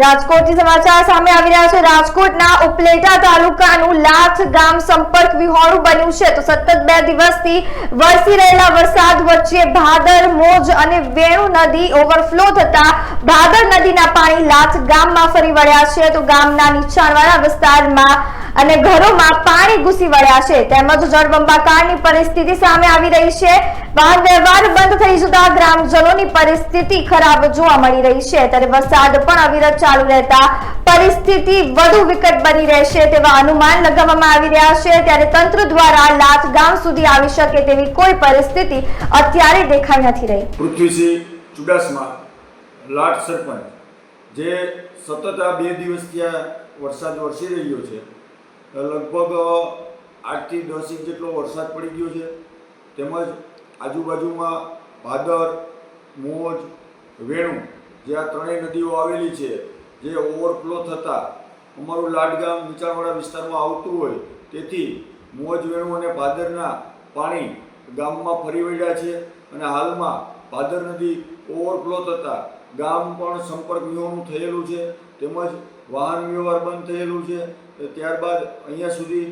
ગામ સંપર્ક વિહોણું બન્યું ભાદર, મોજ અને વેણુ નદી ઓવરફ્લો થતા ભાદર નદીના પાણી લાથ ગામમાં ફરી વળ્યા છે. તો ગામના નીચાણવાળા વિસ્તારમાં અને ઘરોમાં પાણી ઘૂસી વળ્યા છે. તેમજ જળબંબાકારની પરિસ્થિતિ સામે આવી રહી છે. વાહન વ્યવહાર બંધ થઈ જતા ગ્રામજનોની પરિસ્થિતિ ખરાબ જોવા મળી રહી છે. ત્યારે વરસાદ પણ અવિરત ચાલુ રહેતા પરિસ્થિતિ વધુ વિકટ બની રહેશે તેવા અનુમાન લગાવવામાં આવી રહ્યા છે. ત્યારે તંત્ર દ્વારા લાથ ગામ સુધી આવી શકે તેવી કોઈ પરિસ્થિતિ અત્યારે દેખાઈ નથી રહી. પૃથ્વીસિંહ ચુડાસમા, લાટ સરપંચ, જે સતત આ બે દિવસ ત્યાં વરસાદ વરસી રહ્યો છે. લગભગ આઠથી દસ ઇંચ જેટલો વરસાદ પડી ગયો છે. તેમજ આજુબાજુમાં ભાદર, મોજ, વેણુ, જે આ ત્રણેય નદીઓ આવેલી છે જે ઓવરફ્લો થતાં અમારું લાડગામ નીચાણવાળા વિસ્તારમાં આવતું હોય, તેથી મોજ વેણુ અને ભાદરના પાણી ગામમાં ફરી વળ્યા છે અને હાલમાં ભાદર નદી ઓવરફ્લો થતાં ગામ પણ સંપર્ક વિહોણું થયેલું છે, તેમજ વાહન વ્યવહાર બંધ થયેલું છે ત્યારબાદ અહીંયા સુધી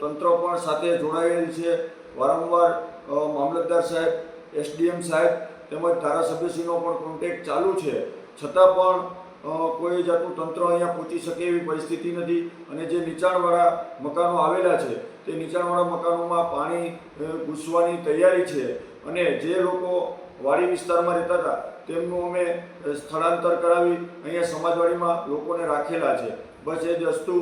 તંત્ર પણ સાથે જોડાયેલ છે. વારંવાર મામલતદાર સાહેબ, એસડીએમ સાહેબ તેમજ ધારાસભ્યશ્રીનો પણ કોન્ટેક્ટ ચાલુ છે. છતાં પણ કોઈ જાતનું તંત્ર અહીંયા પહોંચી શકે એવી પરિસ્થિતિ નથી. અને જે નીચાણવાળા મકાનો આવેલા છે, તે નીચાણવાળા મકાનોમાં પાણી ઘૂસવાની તૈયારી છે. અને જે લોકો વાડી વિસ્તારમાં રહેતા હતા, તેમનું અમે સ્થળાંતર કરાવી અહીંયા સમાજવાડીમાં લોકોને રાખેલા છે. બસ એ જ વસ્તુ.